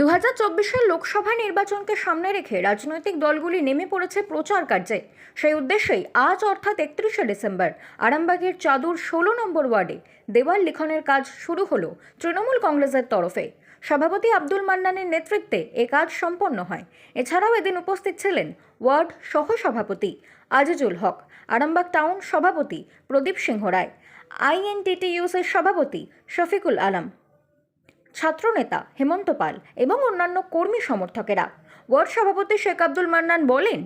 দু হাজার চব্বিশের লোকসভা নির্বাচনকে সামনে রেখে রাজনৈতিক দলগুলি নেমে পড়েছে প্রচার কার্যে। সেই উদ্দেশ্যেই আজ অর্থাৎ একত্রিশে ডিসেম্বর, আরামবাগের চাদুর ষোলো নম্বর ওয়ার্ডে দেওয়াল লিখনের কাজ শুরু হলো তৃণমূল কংগ্রেসের তরফে। সভাপতি আব্দুল মান্নানের নেতৃত্বে এ কাজ সম্পন্ন হয়। এছাড়াও এদিন উপস্থিত ছিলেন ওয়ার্ড সহসভাপতি আজিজুল হক, আরামবাগ টাউন সভাপতি প্রদীপ সিংহ রায়, আইএনটিটিইউসির সভাপতি শফিকুল আলম। ছাত্রনেতা হেমন্ত পাল এবং অন্যান্য কর্মী সমর্থকেরা। ওয়ার্ড সভাপতি শেখ আব্দুল মান্নান বলেন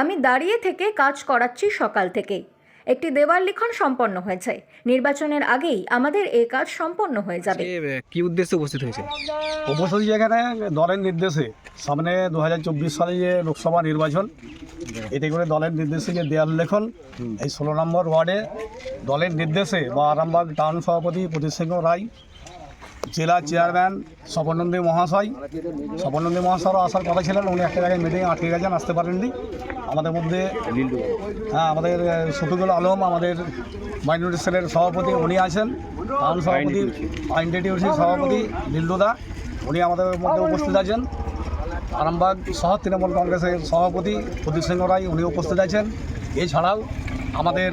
আমি দাঁড়িয়ে থেকে কাজ করাচ্ছি সকাল থেকে। একটি দেওয়াল লিখন সম্পন্ন হয়েছে। নির্বাচনের আগেই আমাদের এই কাজ সম্পন্ন হয়ে যাবে। কি উদ্দেশ্যে উপস্থিত হয়েছে উপস্থিত এখানে দলের নির্দেশে। সামনে দু হাজার চব্বিশ সালে যে লোকসভা নির্বাচন এতে করে দলের নির্দেশে যে দেয়াল লেখন এই ষোলো নম্বর ওয়ার্ডে দলের নির্দেশে বা আরামবাগ টাউন সভাপতি প্রদীপ সিংহ রায় জেলা চেয়ারম্যান স্বপনন্দী মহাশয়। স্বপনন্দী মহাশয়ও আসার কথা ছিলেন উনি একটা জায়গায় মিটিং আটকে গেছেন আসতে পারেননি। আমাদের মধ্যে হ্যাঁ আমাদের শফিকুল আলম আমাদের মাইনরিটি সেলের সভাপতি উনি আছেন টাউন সভাপতি আইনটিটিউসির সভাপতি লিল্লুদা উনি আমাদের মধ্যে উপস্থিত আছেন। আরামবাগ সহ তৃণমূল কংগ্রেসের সভাপতি প্রদীপ সিংহ রায় উনি উপস্থিত আছেন। এছাড়াও আমাদের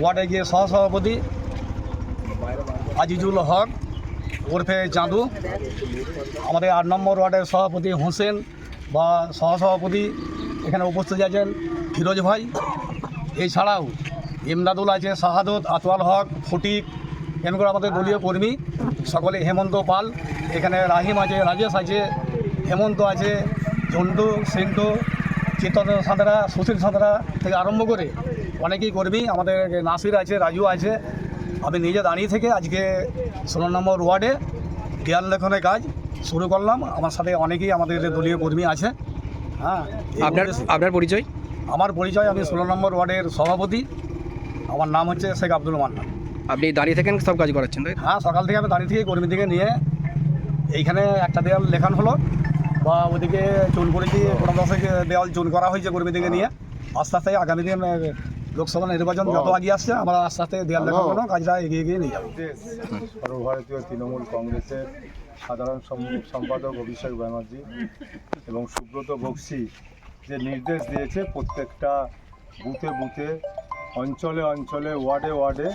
ওয়ার্ডে গিয়ে সহসভাপতি আজিজুল হক ওরফে চাঁদু আমাদের আট নম্বর ওয়ার্ডের সভাপতি হোসেন বা সহসভাপতি এখানে উপস্থিত আছেন ফিরোজ ভাই। এছাড়াও ইমদাদুল আছে শাহাদত, আতওয়াল হক, ফটিক এমন আমাদের দলীয় কর্মী সকলে হেমন্ত পাল। এখানে রাহিম আছে, রাজেশ আছে, হেমন্ত আছে ঝন্টু সিন্টু, চেতন সাঁতরা, সুশীল সাঁতরা থেকে আরম্ভ করে অনেকেই কর্মী। আমাদের নাসির আছে, রাজু আছে। আমি নিজে দাঁড়িয়ে থেকে আজকে ষোলো নম্বর ওয়ার্ডে দেয়াল লেখনের কাজ শুরু করলাম। আমার সাথে অনেকেই আমাদের দলীয় কর্মী আছে। হ্যাঁ আপনার আপনার পরিচয়? আমার পরিচয় আমি ষোলো নম্বর ওয়ার্ডের সভাপতি। আমার নাম হচ্ছে শেখ আব্দুল মান্না আপনি দাঁড়িয়ে থাকেন সব কাজ করাচ্ছেন হ্যাঁ সকাল থেকে আমি দাঁড়িয়ে থেকে কর্মীদিকে নিয়ে এইখানে একটা দেয়াল লেখান হলো। বা ওদিকে চুন করেছি কোনো দশে দেওয়াল চুন করা হয়েছে কর্মীদিকে নিয়ে। আস্তে আস্তে আগামী দিন লোকসভা নির্বাচন যত আগিয়ে আসছে আমরা আস্তে আস্তে দেয়াল লেখানো কাজটা এগিয়ে এগিয়ে নিয়ে যাব। সর্বভারতীয় তৃণমূল কংগ্রেসের সাধারণ সম্পাদক অভিষেক ব্যানার্জি এবং সুব্রত বক্সি যে নির্দেশ দিয়েছে প্রত্যেকটা বুথে বুথে অঞ্চলে অঞ্চলে ওয়ার্ডে ওয়ার্ডে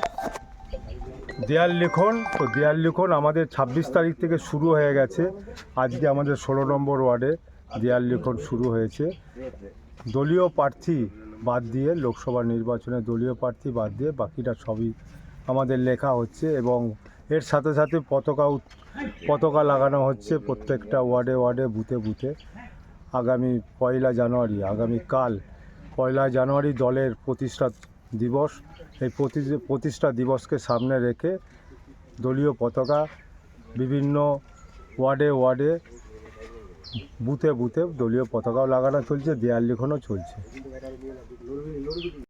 দেয়াল লিখন। তো দেয়াল লিখন আমাদের ছাব্বিশ তারিখ থেকে শুরু হয়ে গেছে। আজকে আমাদের ষোলো নম্বর ওয়ার্ডে দেয়াল লিখন শুরু হয়েছে। দলীয় প্রার্থী বাদ দিয়ে লোকসভা নির্বাচনে দলীয় প্রার্থী বাদ দিয়ে বাকিটা সবই আমাদের লেখা হচ্ছে এবং এর সাথে সাথে পতাকা পতাকা লাগানো হচ্ছে প্রত্যেকটা ওয়ার্ডে ওয়ার্ডে, বুথে বুথে। আগামী পয়লা জানুয়ারি আগামীকাল পয়লা জানুয়ারি দলের প্রতিষ্ঠা দিবস। এই প্রতি- প্রতিষ্ঠা দিবসকে সামনে রেখে দলীয় পতাকা বিভিন্ন ওয়ার্ডে ওয়ার্ডে, বুথে বুথে দলীয় পতাকাও লাগানো চলছে, দেয়াল লিখনও চলছে। লড়বি লড়বি